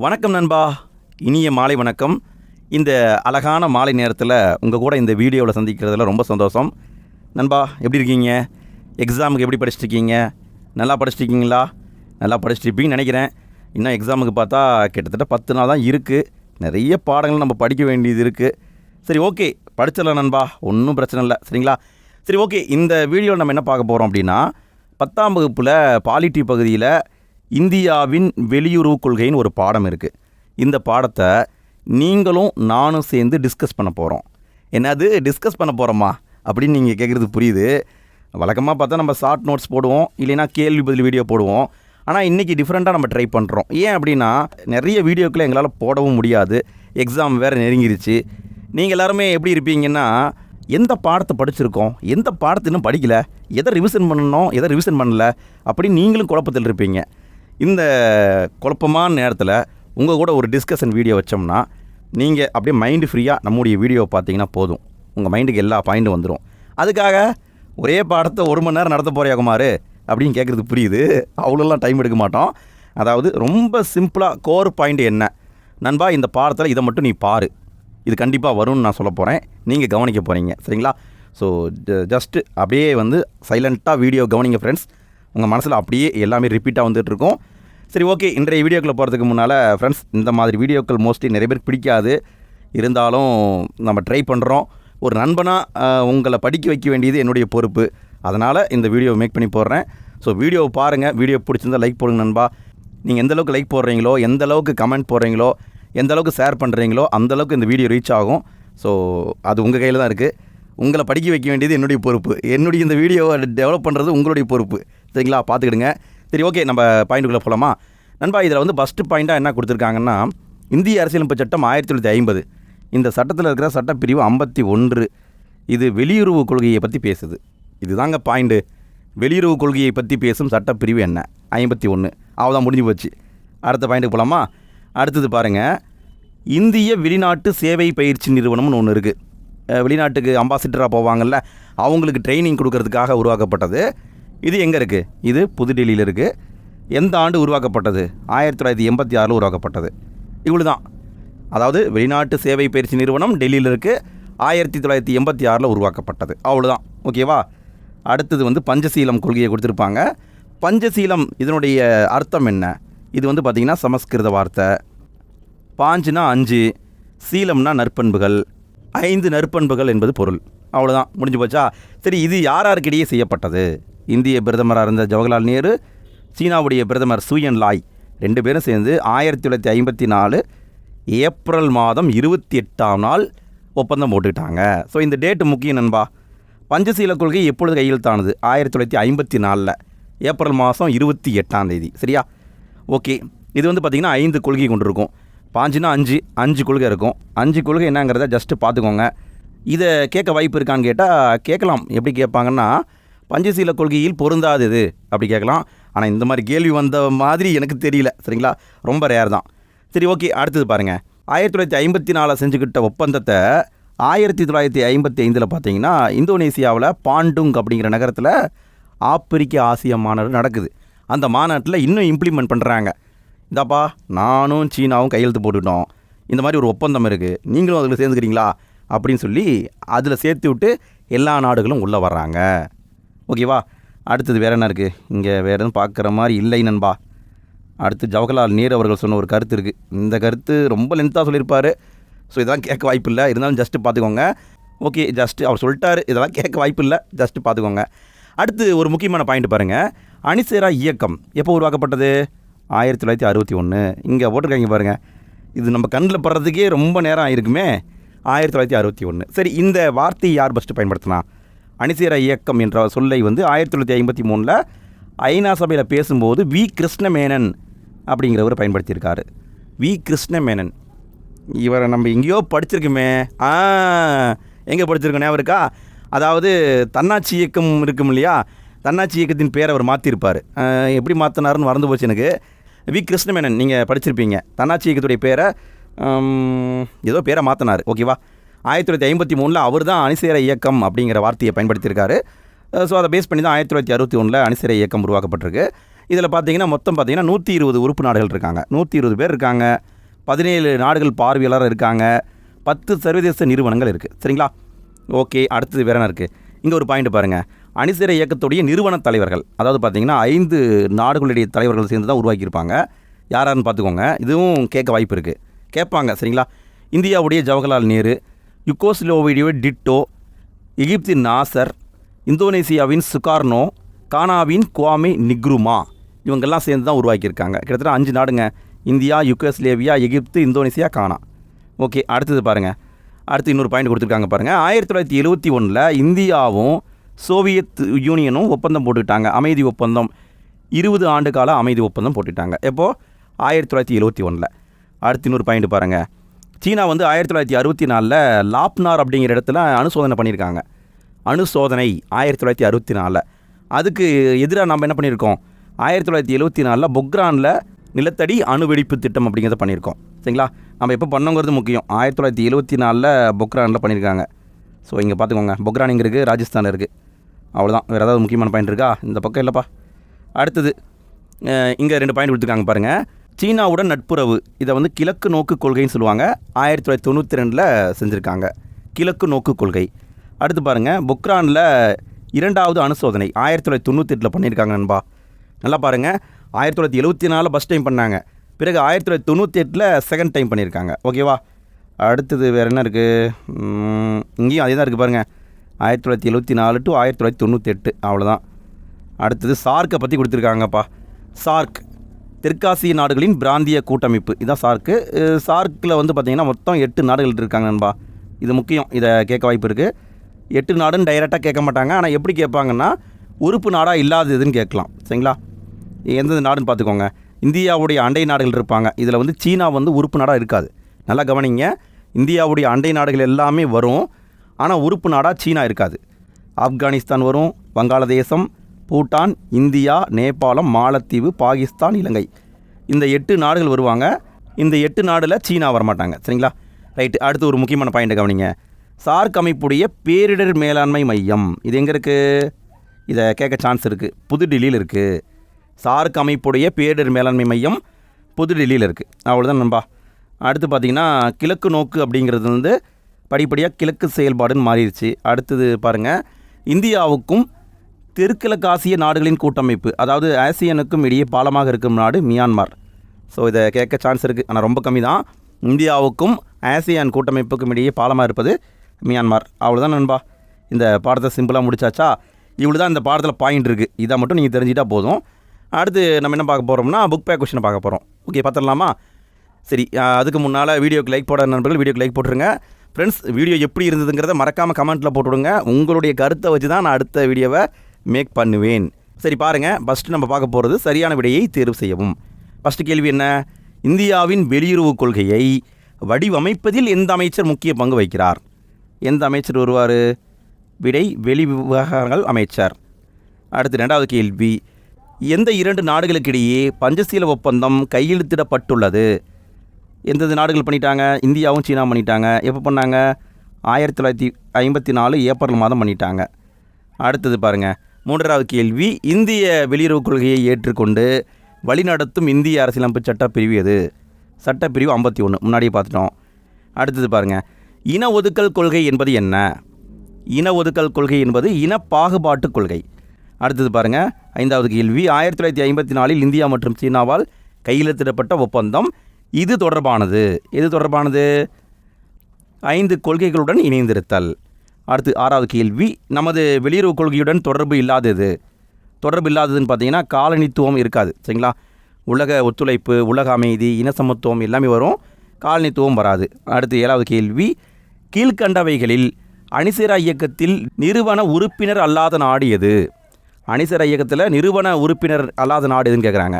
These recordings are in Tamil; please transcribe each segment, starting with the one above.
வணக்கம் நண்பா. இனிய மாலை வணக்கம். இந்த அழகான மாலை நேரத்தில் உங்கள் கூட இந்த வீடியோவில் சந்திக்கிறதுல ரொம்ப சந்தோஷம். நண்பா எப்படி இருக்கீங்க? எக்ஸாமுக்கு எப்படி படிச்சிட்ருக்கீங்க நல்லா படிச்சிட்ருக்கீங்களா நல்லா படிச்சிட்ருப்பீங்கன்னு நினைக்கிறேன். இன்னும் எக்ஸாமுக்கு பார்த்தா கிட்டத்தட்ட பத்து நாள் தான் இருக்குது நிறைய பாடங்கள் நம்ம படிக்க வேண்டியது இருக்குது சரி ஓகே படிச்சிடலாம் நண்பா. ஒன்றும் பிரச்சனை இல்லை. சரிங்களா? சரி ஓகே இந்த வீடியோவில் நம்ம என்ன பார்க்க போகிறோம் அப்படின்னா பத்தாம் வகுப்பில் பாலிட்டி பகுதியில் இந்தியாவின் வெளியுறவு கொள்கைன்னு ஒரு பாடம் இருக்குது இந்த பாடத்தை நீங்களும் நானும் சேர்ந்து டிஸ்கஸ் பண்ண போகிறோம் என்னது டிஸ்கஸ் பண்ண போகிறோமா அப்படின்னு நீங்கள் கேட்குறது புரியுது. வழக்கமாக பார்த்தா நம்ம ஷார்ட் நோட்ஸ் போடுவோம் இல்லைன்னா கேள்வி பதில் வீடியோ போடுவோம். ஆனால் இன்றைக்கி டிஃப்ரெண்ட்டாக நம்ம ட்ரை பண்ணுறோம் ஏன் அப்படின்னா நிறைய வீடியோக்களை எங்களால் போடவும் முடியாது. எக்ஸாம் வேறு நெருங்கிருச்சு. நீங்கள் எல்லாருமே எப்படி இருப்பீங்கன்னா எந்த பாடத்தை படிச்சிருக்கோம்? எந்த பாடத்தை இன்னும் படிக்கல? எதை ரிவிஷன் பண்ணணும்? எதை ரிவிஷன் பண்ணல? அப்படின்னு நீங்களும் குழப்பத்தில் இருப்பீங்க. இந்த குழப்பமான நேரத்தில் உங்கள் கூட ஒரு டிஸ்கஷன் வீடியோ வச்சோம்னா நீங்கள் அப்படியே மைண்டு ஃப்ரீயாக நம்முடைய வீடியோவை பார்த்தீங்கன்னா போதும். உங்கள் மைண்டுக்கு எல்லா பாயிண்ட்டும் வந்துடும் அதுக்காக ஒரே பாடத்தை ஒரு மணி நேரம் நடத்த போறியா குமார்? அப்படின்னு கேட்குறது புரியுது. அவ்வளோலாம் டைம் எடுக்க மாட்டோம். அதாவது ரொம்ப சிம்பிளாக கோர் பாயிண்ட் என்ன? நண்பா இந்த பாடத்தில் இதை மட்டும் நீ பாரு. இது கண்டிப்பாக வரும்னு நான் சொல்ல போகிறேன் நீங்கள் கவனிக்க போகிறீங்க சரிங்களா? ஸோ ஜஸ்ட்டு அப்படியே வந்து சைலண்ட்டாக வீடியோ கவனிங்க ஃப்ரெண்ட்ஸ் உங்கள் மனசில் அப்படியே எல்லாமே ரிப்பீட்டாக வந்துட்டு இருக்கும் சரி ஓகே இன்றைய வீடியோக்களை போகிறதுக்கு முன்னால் ஃப்ரெண்ட்ஸ் இந்த மாதிரி வீடியோக்கள் மோஸ்ட்லி நிறைய பேருக்கு பிடிக்காது. இருந்தாலும் நம்ம ட்ரை பண்ணுறோம் ஒரு நண்பனாக உங்களை படிக்க வைக்க வேண்டியது என்னுடைய பொறுப்பு. அதனால் இந்த வீடியோ மேக் பண்ணி போடுறேன். ஸோ வீடியோவை பாருங்கள் வீடியோ பிடிச்சிருந்தா லைக் போடுங்க நண்பா. நீங்கள் எந்த அளவுக்கு லைக் போடுறீங்களோ எந்த அளவுக்கு கமெண்ட் போடுறீங்களோ எந்த அளவுக்கு ஷேர் பண்ணுறீங்களோ அந்தளவுக்கு இந்த வீடியோ ரீச் ஆகும். ஸோ அது உங்கள் கையில் தான் இருக்குது உங்களை படிக்க வைக்க வேண்டியது என்னுடைய பொறுப்பு. என்னுடைய இந்த வீடியோவை டெவலப் பண்ணுறது உங்களுடைய பொறுப்பு. சரிங்களா? பார்த்துக்கிடுங்க. சரி ஓகே. நம்ம பாயிண்ட்டுக்குள்ளே போகலாமா நண்பா இதில் வந்து ஃபஸ்ட்டு பாயிண்ட்டாக என்ன கொடுத்துருக்காங்கன்னா இந்திய அரசியலமைப்பு சட்டம் ஆயிரத்தி தொள்ளாயிரத்தி ஐம்பது. இந்த சட்டத்தில் இருக்கிற சட்டப்பிரிவு ஐம்பத்தி ஒன்று. இது வெளியுறவு கொள்கையை பற்றி பேசுது. இதுதாங்க பாயிண்ட்டு வெளியுறவு கொள்கையை பற்றி பேசும் சட்டப்பிரிவு என்ன? ஐம்பத்தி ஒன்று. அவ்வளோதான் முடிஞ்சு போச்சு. அடுத்த பாயிண்ட்டுக்கு போகலாமா அடுத்தது பாருங்கள் இந்திய வெளிநாட்டு சேவை பயிற்சி நிறுவனம்னு ஒன்று இருக்குது வெளிநாட்டுக்கு அம்பாசிடராக போவாங்கள்ல அவங்களுக்கு ட்ரைனிங் கொடுக்கறதுக்காக உருவாக்கப்பட்டது. இது எங்கே இருக்குது இது புதுடெல்லியில் இருக்குது எந்த ஆண்டு உருவாக்கப்பட்டது? ஆயிரத்தி தொள்ளாயிரத்தி எண்பத்தி ஆறில் உருவாக்கப்பட்டது. இவ்வளோ தான் அதாவது வெளிநாட்டு சேவை பயிற்சி நிறுவனம் டெல்லியில் இருக்குது ஆயிரத்தி தொள்ளாயிரத்தி எண்பத்தி ஆறில் உருவாக்கப்பட்டது. அவ்வளோதான் ஓகேவா? அடுத்தது வந்து பஞ்சசீலம் கொள்கையை கொடுத்துருப்பாங்க. பஞ்சசீலம் இதனுடைய அர்த்தம் என்ன? இது வந்து பார்த்திங்கன்னா சமஸ்கிருத வார்த்தை. பாஞ்சுனா அஞ்சு சீலம்னா நற்பண்புகள். ஐந்து நற்பண்புகள் என்பது பொருள். அவ்வளோதான் முடிஞ்சு போச்சா? சரி இது யார் யாருக்கிடையே செய்யப்பட்டது? இந்திய பிரதமராக இருந்த ஜவஹர்லால் நேரு சீனாவுடைய பிரதமர் சூயன் லாய் ரெண்டு பேரும் சேர்ந்து ஆயிரத்தி தொள்ளாயிரத்தி ஐம்பத்தி நாலு ஏப்ரல் மாதம் இருபத்தி எட்டாம் நாள் ஒப்பந்தம் போட்டுக்கிட்டாங்க. ஸோ இந்த டேட்டு முக்கியம் நண்பா. பஞ்சசீல கொள்கை எப்பொழுது கையெழுத்தானது? ஆயிரத்தி தொள்ளாயிரத்தி ஐம்பத்தி நாலில். ஏப்ரல் மாதம் இருபத்தி எட்டாம் தேதி. சரியா? ஓகே இது வந்து பார்த்திங்கன்னா ஐந்து கொள்கை கொண்டிருக்கும். பாஞ்சுனா அஞ்சு அஞ்சு கொள்கை இருக்கும். அஞ்சு கொள்கை என்னங்கிறத ஜஸ்ட்டு பார்த்துக்கோங்க. இதை கேட்க வாய்ப்பு இருக்கான்னு கேட்டால் கேட்கலாம். எப்படி கேட்பாங்கன்னா பஞ்சசீல கொள்கையில் பொருந்தாதது. அப்படி கேட்கலாம். ஆனால் இந்த மாதிரி கேள்வி வந்த மாதிரி எனக்கு தெரியல. சரிங்களா? ரொம்ப ரேர் தான். சரி ஓகே அடுத்தது பாருங்கள் ஆயிரத்தி தொள்ளாயிரத்தி ஐம்பத்தி நாலில் செஞ்சுக்கிட்ட ஒப்பந்தத்தை ஆயிரத்தி தொள்ளாயிரத்தி ஐம்பத்தி ஐந்தில் பார்த்தீங்கன்னா இந்தோனேசியாவில் பாண்டுங் அப்படிங்கிற நகரத்தில் ஆப்பிரிக்க ஆசிய மாநாடு நடக்குது. அந்த மாநாட்டில் இன்னும் இம்ப்ளிமெண்ட் பண்ணுறாங்க இதாப்பா நானும் சீனாவும் கையெழுத்து போட்டுட்டோம். இந்த மாதிரி ஒரு ஒப்பந்தம் இருக்குது நீங்களும் அதில் சேர்ந்துக்கிறீங்களா? அப்படின்னு சொல்லி அதில் சேர்த்து விட்டு எல்லா நாடுகளும் உள்ளே வர்றாங்க. ஓகேவா அடுத்தது வேறு என்ன இருக்குது இங்கே வேறு எதுவும் பார்க்குற மாதிரி இல்லை நண்பா. அடுத்து ஜவஹர்லால் நேரு அவர்கள் சொன்ன ஒரு கருத்து இருக்குது இந்த கருத்து ரொம்ப லென்த்தாக சொல்லியிருப்பார். ஸோ இதெல்லாம் கேட்க வாய்ப்பு இல்லை. இருந்தாலும் ஜஸ்ட்டு பார்த்துக்கோங்க. ஓகே ஜஸ்ட்டு அவர் சொல்லிட்டாரு. இதெல்லாம் கேட்க வாய்ப்பு இல்லை. ஜஸ்ட்டு பார்த்துக்கோங்க. அடுத்து ஒரு முக்கியமான பாயிண்ட் பாருங்கள் அணிசேரா இயக்கம் எப்போ உருவாக்கப்பட்டது? ஆயிரத்தி தொள்ளாயிரத்தி அறுபத்தி ஒன்று இங்கே போட்டிருக்காங்க பாருங்கள் இது நம்ம கண்ணில் படுறதுக்கே ரொம்ப நேரம் ஆயிருக்குமே. ஆயிரத்தி தொள்ளாயிரத்தி அறுபத்தி ஒன்று சரி இந்த வார்த்தையை யார் ஃபஸ்ட்டு பயன்படுத்தினா? அணிசேரா இயக்கம் என்ற சொல்லை வந்து ஆயிரத்தி தொள்ளாயிரத்தி ஐம்பத்தி மூணில் ஐநா சபையில் பேசும்போது வி கிருஷ்ணமேனன் அப்படிங்கிறவர் பயன்படுத்தியிருக்காரு. வி கிருஷ்ணமேனன். இவரை நம்ம எங்கேயோ படிச்சிருக்குமே. ஆ எங்கே படிச்சிருக்கோம்? ஞாபகம் இருக்கா? அதாவது தன்னாட்சி இயக்கம் இருக்கும் இல்லையா? தன்னாட்சி இயக்கத்தின் பேரை அவர் மாற்றிருப்பார் எப்படி மாற்றினாருன்னு மறந்து போச்சு எனக்கு. வி கிருஷ்ணமேனன் நீங்கள் படிச்சிருப்பீங்க. தன்னாட்சி இயக்கத்துடைய பேரை ஏதோ பேரை மாற்றினார் ஓகேவா? ஆயிரத்தி தொள்ளாயிரத்தி ஐம்பத்தி மூணில் அவர் தான் அணிசேர இயக்கம் அப்படிங்கிற வார்த்தையை பயன்படுத்தியிருக்காரு. ஸோ அதை பேஸ் பண்ணி தான் ஆயிரத்தி தொள்ளாயிரத்தி அறுபத்தி ஒன்றில் அணிசேர இயக்கம் உருவாக்கப்பட்டிருக்கு. இதில் பார்த்தீங்கன்னா மொத்தம் பார்த்தீங்கன்னா நூற்றி இருபது உறுப்பு நாடுகள் இருக்காங்க. நூற்றி இருபது பேர் இருக்காங்க. பதினேழு நாடுகள் பார்வையாளர் இருக்காங்க. பத்து சர்வதேச நிறுவனங்கள் இருக்குது சரிங்களா? ஓகே அடுத்தது வேற என்ன இருக்குது இங்கே ஒரு பாயிண்ட் பாருங்கள் அணிசேர இயக்கத்துடைய நிறுவன தலைவர்கள் அதாவது பார்த்தீங்கன்னா ஐந்து நாடுகளுடைய தலைவர்கள் சேர்ந்து தான் உருவாக்கியிருப்பாங்க. யாராருன்னு பார்த்துக்கோங்க. இதுவும் கேட்க வாய்ப்பு இருக்குது கேட்பாங்க சரிங்களா? இந்தியாவுடைய ஜவஹர்லால் நேரு யுகோஸ்லோவிடிய டிட்டோ எகிப்தின் நாசர் இந்தோனேசியாவின் சுகார்னோ கானாவின் குவாமி நிக்ருமா இவங்கெல்லாம் சேர்ந்து தான் உருவாக்கியிருக்காங்க. கிட்டத்தட்ட அஞ்சு நாடுங்க. இந்தியா யுகோஸ்லேவியா எகிப்து இந்தோனேசியா கானா. ஓகே அடுத்தது பாருங்கள் அடுத்து இன்னொரு பாயிண்ட் கொடுத்துருக்காங்க பாருங்கள் ஆயிரத்தி தொள்ளாயிரத்தி எழுபத்தி ஒன்றில் இந்தியாவும் சோவியத் யூனியனும் ஒப்பந்தம் போட்டுக்கிட்டாங்க. அமைதி ஒப்பந்தம். இருபது ஆண்டு கால அமைதி ஒப்பந்தம் போட்டுட்டாங்க எப்போது ஆயிரத்தி தொள்ளாயிரத்தி எழுபத்தி ஒன்றில் அடுத்து இன்னொரு பாயிண்ட் பாருங்கள் சீனா வந்து ஆயிரத்தி தொள்ளாயிரத்தி அறுபத்தி நாலில் லாப்னார் அப்படிங்கிற இடத்துல அணுசோதனை பண்ணியிருக்காங்க. அணுசோதனை ஆயிரத்தி தொள்ளாயிரத்தி அறுபத்தி நாலில். அதுக்கு எதிராக நம்ம என்ன பண்ணியிருக்கோம்? ஆயிரத்தி தொள்ளாயிரத்தி எழுபத்தி நாலில் பொக்ரானில் நிலத்தடி அணு வெடிப்பு திட்டம் அப்படிங்கிறத பண்ணியிருக்கோம். சரிங்களா? நம்ம எப்போ பண்ணோங்கிறது முக்கியம். ஆயிரத்தி தொள்ளாயிரத்தி எழுபத்தி நாலில் பொக்ரானில் பண்ணியிருக்காங்க. ஸோ இங்கே பார்த்துக்கோங்க பொக்ரான் இங்கே இருக்குது ராஜஸ்தான் இருக்குது அவ்வளோதான் வேறு ஏதாவது முக்கியமான பாயிண்ட் இருக்கா? இந்த பக்கம் இல்லைப்பா. அடுத்தது இங்கே ரெண்டு பாயிண்ட் கொடுத்துருக்காங்க பாருங்கள் சீனாவுடன் நட்புறவு. இதை வந்து கிழக்கு நோக்கு கொள்கைன்னு சொல்லுவாங்க. ஆயிரத்தி தொள்ளாயிரத்தி தொண்ணூற்றி ரெண்டில் செஞ்சுருக்காங்க. கிழக்கு நோக்கு கொள்கை. அடுத்து பாருங்கள் பொக்ரானில் இரண்டாவது அணுசோதனை ஆயிரத்தி தொள்ளாயிரத்தி தொண்ணூற்றி எட்டில் பண்ணியிருக்காங்க நண்பா. நல்லா பாருங்கள் ஆயிரத்தி தொள்ளாயிரத்தி எழுபத்தி நாலில் ஃபஸ்ட் டைம் பண்ணாங்க. பிறகு ஆயிரத்தி தொள்ளாயிரத்தி தொண்ணூற்றி எட்டில் செகண்ட் டைம் பண்ணியிருக்காங்க. ஓகேவா அடுத்தது வேறு என்ன இருக்குது இங்கேயும் அதே தான் இருக்குது பாருங்கள் ஆயிரத்தி தொள்ளாயிரத்தி எழுபத்தி நாலு டு ஆயிரத்தி தொள்ளாயிரத்தி தொண்ணூற்றி எட்டு. அவ்வளோதான் அடுத்தது சார்க்கை பற்றி கொடுத்துருக்காங்கப்பா. சார்க் தெற்காசிய நாடுகளின் பிராந்திய கூட்டமைப்பு. இதான் சார்க்கு சார்க்கில் வந்து பார்த்திங்கன்னா மொத்தம் எட்டு நாடுகள் இருக்காங்க நண்பா. இது முக்கியம். இதை கேட்க வாய்ப்பு இருக்குது எட்டு நாடுன்னு டைரெக்டாக கேட்க மாட்டாங்க. ஆனால் எப்படி கேட்பாங்கன்னா உறுப்பு நாடாக இல்லாததுன்னு கேட்கலாம். சரிங்களா? எந்தெந்த நாடுன்னு பார்த்துக்கோங்க இந்தியாவுடைய அண்டை நாடுகள் இருப்பாங்க. இதில் வந்து சீனா வந்து உறுப்பு நாடாக இருக்காது. நல்லா கவனிங்க. இந்தியாவுடைய அண்டை நாடுகள் எல்லாமே வரும். ஆனால் உறுப்பு நாடாக சீனா இருக்காது. ஆப்கானிஸ்தான் வரும். வங்காளதேசம் பூட்டான் இந்தியா நேபாளம் மாலத்தீவு பாகிஸ்தான் இலங்கை. இந்த எட்டு நாடுகள் வருவாங்க. இந்த எட்டு நாடில் சீனா வரமாட்டாங்க. சரிங்களா? ரைட்டு. அடுத்து ஒரு முக்கியமான பாயிண்ட் கவனிங்க. சார்க் அமைப்புடைய பேரிடர் மேலாண்மை மையம். இது எங்கே இருக்குது இதை கேட்க சான்ஸ் இருக்குது புதுடில்லியில் இருக்குது சார்க் அமைப்புடைய பேரிடர் மேலாண்மை மையம் புதுடில்லியில் இருக்குது அவ்வளோதான் நண்பா. அடுத்து பார்த்திங்கன்னா கிழக்கு நோக்கு அப்படிங்கிறது வந்து படிப்படியாக கிழக்கு செயல்பாடுன்னு மாறிடுச்சு. அடுத்தது பாருங்கள் இந்தியாவுக்கும் தெற்கிழக்கு ஆசிய நாடுகளின் கூட்டமைப்பு அதாவது ஆசியனுக்கும் இடையே பாலமாக இருக்கும் நாடு மியான்மர். ஸோ இதை கேட்க சான்ஸ் இருக்குது ஆனால் ரொம்ப கம்மி தான் இந்தியாவுக்கும் ஆசியான் கூட்டமைப்புக்கும் இடையே பாலமாக இருப்பது மியான்மர். அவ்வளோதான் நண்பா. இந்த பாடத்தை சிம்பிளாக முடிச்சாச்சா? இவ்வளோ தான் இந்த பாடத்தில் பாயிண்ட் இருக்குது இதை மட்டும் நீங்கள் தெரிஞ்சிட்டா போதும். அடுத்து நம்ம என்ன பார்க்க போகிறோம்னா புக் பேக் கொஷினை பார்க்க போகிறோம் ஓகே பார்த்துடலாமா? சரி அதுக்கு முன்னால் வீடியோக்கு லைக் போட நண்பர்கள் வீடியோக்கு லைக் போட்டுருங்க. ஃப்ரெண்ட்ஸ் வீடியோ எப்படி இருந்ததுங்கிறத மறக்காமல் கமெண்ட்டில் போட்டுவிடுங்க. உங்களுடைய கருத்தை வச்சு தான் நான் அடுத்த வீடியோவை மேக் பண்ணுவேன். சரி பாருங்கள் ஃபஸ்ட்டு நம்ம பார்க்க போகிறது சரியான விடையை தேர்வு செய்யவும். ஃபஸ்ட்டு கேள்வி என்ன? இந்தியாவின் வெளியுறவு கொள்கையை வடிவமைப்பதில் எந்த அமைச்சர் முக்கிய பங்கு வகிக்கிறார்? எந்த அமைச்சர் வருவார்? விடை வெளி விவகாரங்கள் அமைச்சர். அடுத்து ரெண்டாவது கேள்வி. எந்த இரண்டு நாடுகளுக்கிடையே பஞ்சசீல ஒப்பந்தம் கையெழுத்திடப்பட்டுள்ளது? எந்தெந்த நாடுகள் பண்ணிட்டாங்க? இந்தியாவும் சீனா பண்ணிட்டாங்க. எப்போ பண்ணாங்க? ஆயிரத்தி தொள்ளாயிரத்தி ஐம்பத்தி நாலு ஏப்ரல் மாதம் பண்ணிட்டாங்க. அடுத்தது பாருங்கள் மூன்றாவது கேள்வி இந்திய வெளியுறவு கொள்கையை ஏற்றுக்கொண்டு வழிநடத்தும் இந்திய அரசியலமைப்பு சட்டப்பிரிவு எது? சட்டப்பிரிவு ஐம்பத்தி ஒன்று முன்னாடியே பார்த்துட்டோம். அடுத்தது பாருங்கள் இன ஒதுக்கல் கொள்கை என்பது என்ன? இன ஒதுக்கல் கொள்கை என்பது இன பாகுபாட்டு கொள்கை. அடுத்தது பாருங்கள் ஐந்தாவது கேள்வி ஆயிரத்தி தொள்ளாயிரத்தி ஐம்பத்தி நாலில் இந்தியா மற்றும் சீனாவால் கையெழுத்திடப்பட்ட ஒப்பந்தம் இது தொடர்பானது. எது தொடர்பானது? ஐந்து கொள்கைகளுடன் இணைந்திருத்தல். அடுத்து ஆறாவது கேள்வி. நமது வெளியுறவு கொள்கையுடன் தொடர்பு இல்லாதது. தொடர்பு இல்லாததுன்னு பார்த்தீங்கன்னா காலனித்துவம் இருக்காது சரிங்களா? உலக ஒத்துழைப்பு உலக அமைதி இன சமத்துவம் எல்லாமே வரும். காலனித்துவம் வராது. அடுத்து ஏழாவது கேள்வி. கீழ்கண்டவைகளில் அணிசேரா இயக்கத்தில் நிறுவன உறுப்பினர் அல்லாத நாடு எது? அணிசேரா இயக்கத்தில் நிறுவன உறுப்பினர் அல்லாத நாடு எதுன்னு கேட்குறாங்க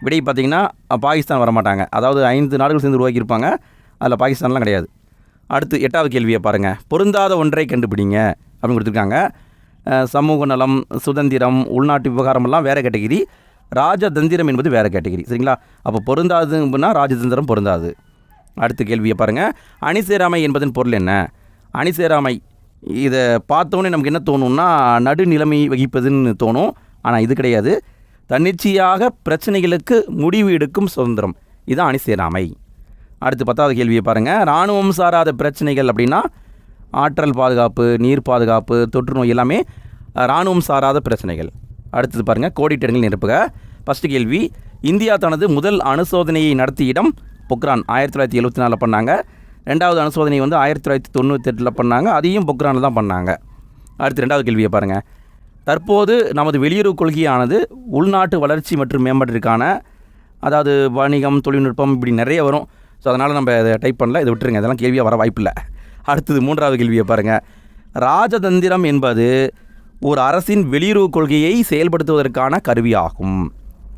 விடை பார்த்தீங்கன்னா பாகிஸ்தான் வரமாட்டாங்க. அதாவது ஐந்து நாடுகள் சேர்ந்து உருவாக்கியிருப்பாங்க. அதில் பாகிஸ்தான்லாம் கிடையாது. அடுத்து எட்டாவது கேள்வியை பாருங்கள் பொருந்தாத ஒன்றை கண்டுபிடிங்க அப்படின்னு கொடுத்துருக்காங்க. சமூக நலம் சுதந்திரம் உள்நாட்டு விவகாரமெல்லாம் வேறு கேட்டகிரி. ராஜதந்திரம் என்பது வேறு கேட்டகிரி. சரிங்களா? அப்போ பொருந்தாதுன்னா ராஜதந்திரம் பொருந்தாது. அடுத்த கேள்வியை பாருங்கள் அணிசேராமை என்பதன் பொருள் என்ன? அணிசேராமை இதை பார்த்தோன்னே நமக்கு என்ன தோணும்னா நடுநிலைமை வகிப்பதுன்னு தோணும். ஆனால் இது கிடையாது. தன்னிச்சையாக பிரச்சனைகளுக்கு முடிவு எடுக்கும் சுதந்திரம். இதுதான் அணிசேராமை அடுத்து பத்தாவது கேள்வியை பாருங்கள் இராணுவம் சாராத பிரச்சனைகள் அப்படின்னா ஆற்றல் பாதுகாப்பு நீர் பாதுகாப்பு தொற்று நோய் எல்லாமே இராணுவம் சாராத பிரச்சனைகள். அடுத்தது பாருங்கள் கோடிட்டங்கள் நிரப்புக. ஃபஸ்ட்டு கேள்வி இந்தியா தனது முதல் அணுசோதனையை நடத்திய இடம் பொக்ரான். ஆயிரத்தி தொள்ளாயிரத்தி எழுபத்தி நாலில் பண்ணாங்க. ரெண்டாவது அணுசோதனை வந்து ஆயிரத்தி தொள்ளாயிரத்தி தொண்ணூத்தெட்டில் பண்ணாங்க. அதையும் பொக்ரானில் தான் பண்ணாங்க. அடுத்து ரெண்டாவது கேள்வியை பாருங்கள் தற்போது நமது வெளியுறவு கொள்கையானது உள்நாட்டு வளர்ச்சி மற்றும் மேம்பாட்டிற்கான அதாவது வணிகம் தொழில்நுட்பம் இப்படி நிறைய வரும். ஸோ அதனால் நம்ம இதை டைப் பண்ணல. இதை விட்டுருங்க. இதெல்லாம் கேள்வியாக வர வாய்ப்பில்லை. அடுத்தது மூன்றாவது கேள்வியை பாருங்கள் ராஜதந்திரம் என்பது ஒரு அரசின் வெளியுறவு கொள்கையை செயல்படுத்துவதற்கான கருவியாகும்.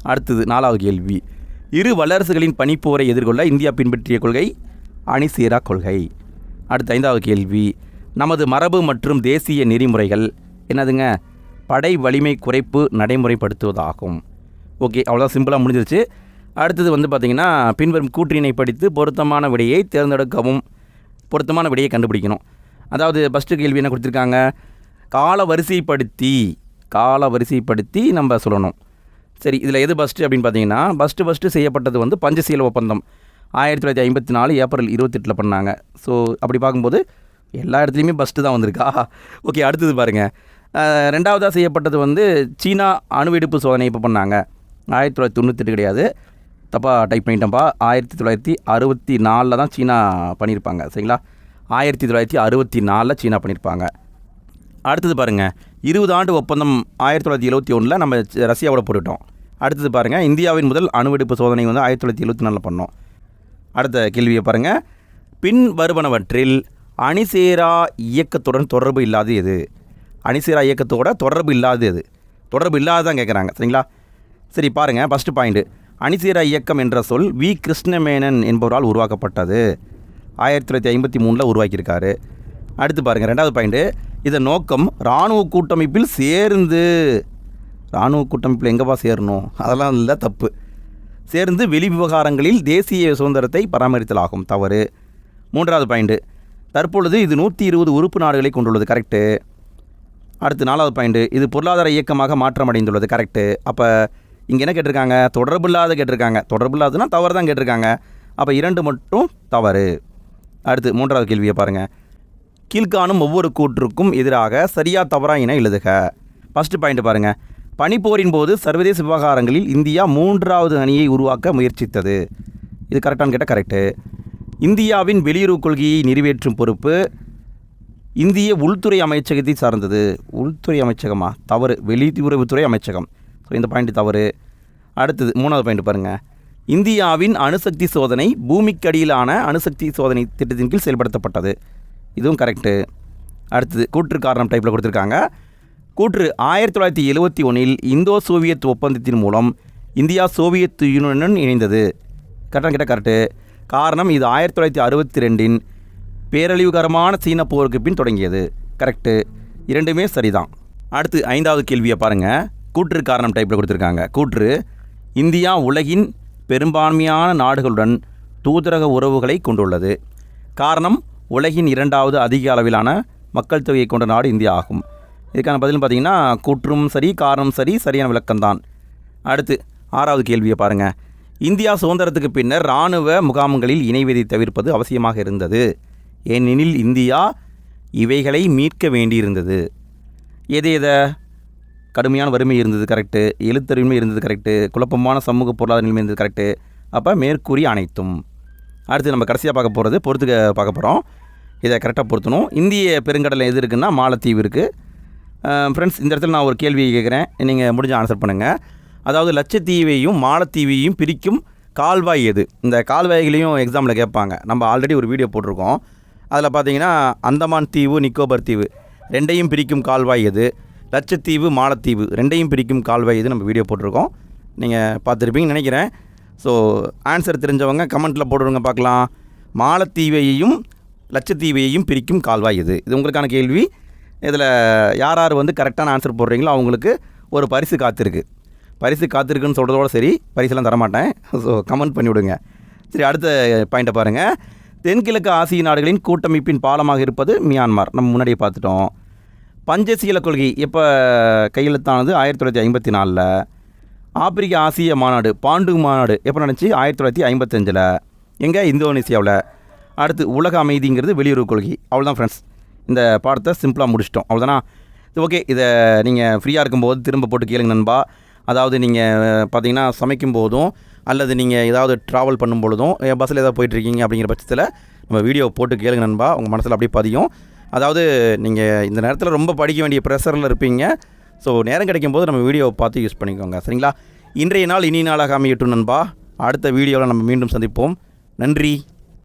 அடுத்தது நாலாவது கேள்வி. இரு வல்லரசுகளின் பனிப்போரை எதிர்கொள்ள இந்தியா பின்பற்றிய கொள்கை அணிசீரா கொள்கை. அடுத்த ஐந்தாவது கேள்வி. நமது மரபு மற்றும் தேசிய நெறிமுறைகள் என்னதுங்க? படை வலிமை குறைப்பு நடைமுறைப்படுத்துவதாகும். ஓகே அவ்வளோதான் சிம்பிளாக முடிஞ்சிருச்சு. அடுத்தது வந்து பார்த்திங்கன்னா பின்வரும் கூற்றினை படித்து பொருத்தமான விடையை தேர்ந்தெடுக்கவும் பொருத்தமான விடையை கண்டுபிடிக்கணும். அதாவது ஃபஸ்ட்டு கேள்வி என்ன கொடுத்துருக்காங்க? கால வரிசைப்படுத்தி கால வரிசைப்படுத்தி நம்ம சொல்லணும். சரி இதில் எது ஃபஸ்ட்டு அப்படின்னு பார்த்தீங்கன்னா ஃபஸ்ட்டு ஃபஸ்ட்டு செய்யப்பட்டது வந்து பஞ்சசீல ஒப்பந்தம். ஆயிரத்தி தொள்ளாயிரத்தி ஐம்பத்தி நாலு ஏப்ரல் இருபத்தெட்டில் பண்ணாங்க. ஸோ அப்படி பார்க்கும்போது எல்லா இடத்துலையுமே ஃபஸ்ட்டு தான் வந்திருக்கா. ஓகே அடுத்தது பாருங்கள் ரெண்டாவதாக செய்யப்பட்டது வந்து சீனா அணுவெடுப்பு சோதனை இப்போ பண்ணாங்க. ஆயிரத்தி தொள்ளாயிரத்தி தொண்ணூத்தெட்டு கிடையாது. தப்பாக டைப் பண்ணிட்டேன்ப்பா ஆயிரத்தி தொள்ளாயிரத்தி அறுபத்தி நாலில் தான் சீனா பண்ணியிருப்பாங்க சரிங்களா? ஆயிரத்தி தொள்ளாயிரத்தி அறுபத்தி நாலில் சீனா பண்ணியிருப்பாங்க அடுத்தது பாருங்கள் இருபது ஆண்டு ஒப்பந்தம் ஆயிரத்தி தொள்ளாயிரத்தி எழுபத்தி ஒன்றில் நம்ம ரஷ்யாவோட போட்டுவிட்டோம் அடுத்தது பாருங்கள் இந்தியாவின் முதல் அணுவெடுப்பு சோதனை வந்து ஆயிரத்தி தொள்ளாயிரத்தி எழுபத்தி நாலில் பண்ணோம். அடுத்த கேள்வியை பாருங்கள் பின் வருவனவற்றில் அணிசேரா இயக்கத்துடன் தொடர்பு இல்லாது எது? அணிசேரா இயக்கத்தோட தொடர்பு இல்லாது எது? தொடர்பு இல்லாததான் கேட்குறாங்க சரிங்களா? சரி பாருங்கள் ஃபஸ்ட்டு பாயிண்ட்டு அணிசேரா இயக்கம் என்ற சொல் வி. கிருஷ்ணமேனன் என்பவரால் உருவாக்கப்பட்டது. ஆயிரத்தி தொள்ளாயிரத்தி ஐம்பத்தி மூணில் உருவாக்கியிருக்காரு. அடுத்து பாருங்கள் ரெண்டாவது பாயிண்ட்டு இதன் நோக்கம் இராணுவ கூட்டமைப்பில் சேர்ந்து. இராணுவ கூட்டமைப்பில் எங்கேப்பா சேரணும்? அதெல்லாம் இல்லை தப்பு. சேர்ந்து வெளி விவகாரங்களில் தேசிய சுதந்திரத்தை பராமரித்தலாகும் தவறு. மூன்றாவது பாயிண்ட்டு தற்பொழுது இது நூற்றி இருபது உறுப்பு நாடுகளை கொண்டுள்ளது கரெக்டு அடுத்து நாலாவது பாயிண்ட்டு இது பொருளாதார இயக்கமாக மாற்றமடைந்துள்ளது கரெக்டு அப்போ இங்கே என்ன கேட்டிருக்காங்க? தொடர்பு இல்லாத கேட்டிருக்காங்க. தொடர்பு இல்லாததுன்னா தவறு தான் கேட்டிருக்காங்க. அப்போ இரண்டு மட்டும் தவறு. அடுத்து மூன்றாவது கேள்வியை பாருங்கள் கீழ்காணும் ஒவ்வொரு கூற்றுக்கும் எதிராக சரியாக தவறாக என எழுதுக. ஃபஸ்ட்டு பாயிண்ட் பாருங்கள் பனிப்போரின் போது சர்வதேச விவகாரங்களில் இந்தியா மூன்றாவது அணியை உருவாக்க முயற்சித்தது. இது கரெக்டானு கேட்டால் கரெக்டு இந்தியாவின் வெளியுறவு கொள்கையை நிறைவேற்றும் பொறுப்பு இந்திய உள்துறை அமைச்சகத்தை சார்ந்தது. உள்துறை அமைச்சகமா? தவறு. வெளியுறவுத்துறை அமைச்சகம். ஸோ இந்த பாயிண்ட் தவறு. அடுத்தது மூணாவது பாயிண்ட் பாருங்கள் இந்தியாவின் அணுசக்தி சோதனை பூமிக்கடியிலான அணுசக்தி சோதனை திட்டத்தின் கீழ் செயல்படுத்தப்பட்டது. இதுவும் கரெக்டு அடுத்தது கூற்று காரணம் டைப்பில் கொடுத்துருக்காங்க. கூற்று ஆயிரத்தி தொள்ளாயிரத்தி எழுபத்தி ஒன்றில் இந்தோ சோவியத் ஒப்பந்தத்தின் மூலம் இந்தியா சோவியத் யூனியனுடன் இணைந்தது. கரெக்டாக கேட்டால் கரெக்டு காரணம் இது ஆயிரத்தி தொள்ளாயிரத்தி அறுபத்தி ரெண்டின் பேரழிவுகரமான சீன போருக்கு பின் தொடங்கியது. கரெக்டு இரண்டுமே சரிதான். அடுத்து ஐந்தாவது கேள்வியை பாருங்கள் கூற்று காரணம் டைப்பில் கொடுத்துருக்காங்க. கூற்று இந்தியா உலகின் பெரும்பான்மையான நாடுகளுடன் தூதரக உறவுகளை கொண்டுள்ளது. காரணம் உலகின் இரண்டாவது அதிக அளவிலான மக்கள் தொகையை கொண்ட நாடு இந்தியா ஆகும். இதுக்கான பதில் பார்த்தீங்கன்னா கூற்றும் சரி காரணம் சரி சரியான விளக்கம்தான். அடுத்து ஆறாவது கேள்வியை பாருங்கள் இந்தியா சுதந்திரத்துக்கு பின்னர் இராணுவ முகாம்களில் இணைவதை தவிர்ப்பது அவசியமாக இருந்தது. ஏனெனில் இந்தியா இவைகளை மீட்க வேண்டியிருந்தது. எது எதை? கடுமையான வறுமை இருந்தது கரெக்டு எழுத்தறிவுமை இருந்தது கரெக்டு குழப்பமான சமூக பொருளாதார நிலைமை இருந்தது கரெக்டு அப்போ மேற்கூறி அனைத்தும். அடுத்து நம்ம கடைசியாக பார்க்க போகிறது பொறுத்துக்க பார்க்க போகிறோம் இதை கரெக்டாக பொருத்தணும். இந்திய பெருங்கடலில் எது இருக்குன்னா மாலத்தீவு இருக்குது ஃப்ரெண்ட்ஸ் இந்த இடத்துல நான் ஒரு கேள்வி கேட்குறேன். நீங்கள் முடிஞ்ச ஆன்சர் பண்ணுங்கள் அதாவது லட்சத்தீவையும் மாலத்தீவையும் பிரிக்கும் கால்வாய் எது? இந்த கால்வாய்களையும் எக்ஸாமில் கேட்பாங்க. நம்ம ஆல்ரெடி ஒரு வீடியோ போட்டிருக்கோம். அதில் பார்த்தீங்கன்னா அந்தமான் தீவு நிக்கோபர் தீவு. ரெண்டையும் பிரிக்கும் கால்வாய் எது? லட்சத்தீவு மாலத்தீவு ரெண்டையும் பிரிக்கும் கால்வாய் இது நம்ம வீடியோ போட்டிருக்கோம். நீங்கள் பார்த்துருப்பீங்கன்னு நினைக்கிறேன். ஸோ ஆன்சர் தெரிஞ்சவங்க கமெண்ட்டில் போடுறவங்க பார்க்கலாம். மாலத்தீவையையும் லட்சத்தீவையையும் பிரிக்கும் கால்வாய் இது. இது உங்களுக்கான கேள்வி. இதில் யார் யார் வந்து கரெக்டான ஆன்சர் போடுறீங்களோ அவங்களுக்கு ஒரு பரிசு காத்திருக்கு. பரிசு காத்திருக்குன்னு சொல்கிறதோட சரி பரிசெல்லாம் தரமாட்டேன். ஸோ கமெண்ட் பண்ணிவிடுங்க சரி அடுத்த பாயிண்ட்டை பாருங்கள் தென்கிழக்கு ஆசிய நாடுகளின் கூட்டமைப்பின் பாலமாக இருப்பது மியான்மார். நம்ம முன்னாடியே பார்த்துட்டோம். பஞ்சசீல கொள்கை எப்போ கையெழுத்தானது? ஆயிரத்தி தொள்ளாயிரத்தி ஐம்பத்தி நாலில். ஆப்பிரிக்க ஆசிய மாநாடு பாண்டு மாநாடு எப்போ நினச்சி ஆயிரத்தி தொள்ளாயிரத்தி ஐம்பத்தஞ்சில் எங்கே? இந்தோனேசியாவில். அடுத்து உலக அமைதிங்கிறது வெளியுறவு கொள்கை. அவ்வளோதான் ஃப்ரெண்ட்ஸ் இந்த பாடத்தை சிம்பிளாக முடிச்சிட்டோம். அவ்வளோதானா ஓகே இதை நீங்கள் ஃப்ரீயாக இருக்கும்போது திரும்ப போட்டு கேளுங்க நண்பா. அதாவது நீங்கள் பார்த்தீங்கன்னா சமைக்கும் போதும் அல்லது நீங்கள் ஏதாவது ட்ராவல் பண்ணும் பொழுதும் பஸ்ஸில் ஏதாவது போயிட்டுருக்கீங்க அப்படிங்கிற பட்சத்தில் நம்ம வீடியோ போட்டு கேளுங்க நண்பா. உங்கள் மனசில் அப்படியே பதியும். அதாவது நீங்கள் இந்த நேரத்தில் ரொம்ப படிக்க வேண்டிய ப்ரெஷரில் இருப்பீங்க. ஸோ நேரம் கிடைக்கும் போது நம்ம வீடியோவை பார்த்து யூஸ் பண்ணிக்கோங்க. சரிங்களா? இன்றைய நாள் இனி நாளாக அமையட்டும் நண்பா. அடுத்த வீடியோவில் நம்ம மீண்டும் சந்திப்போம். நன்றி.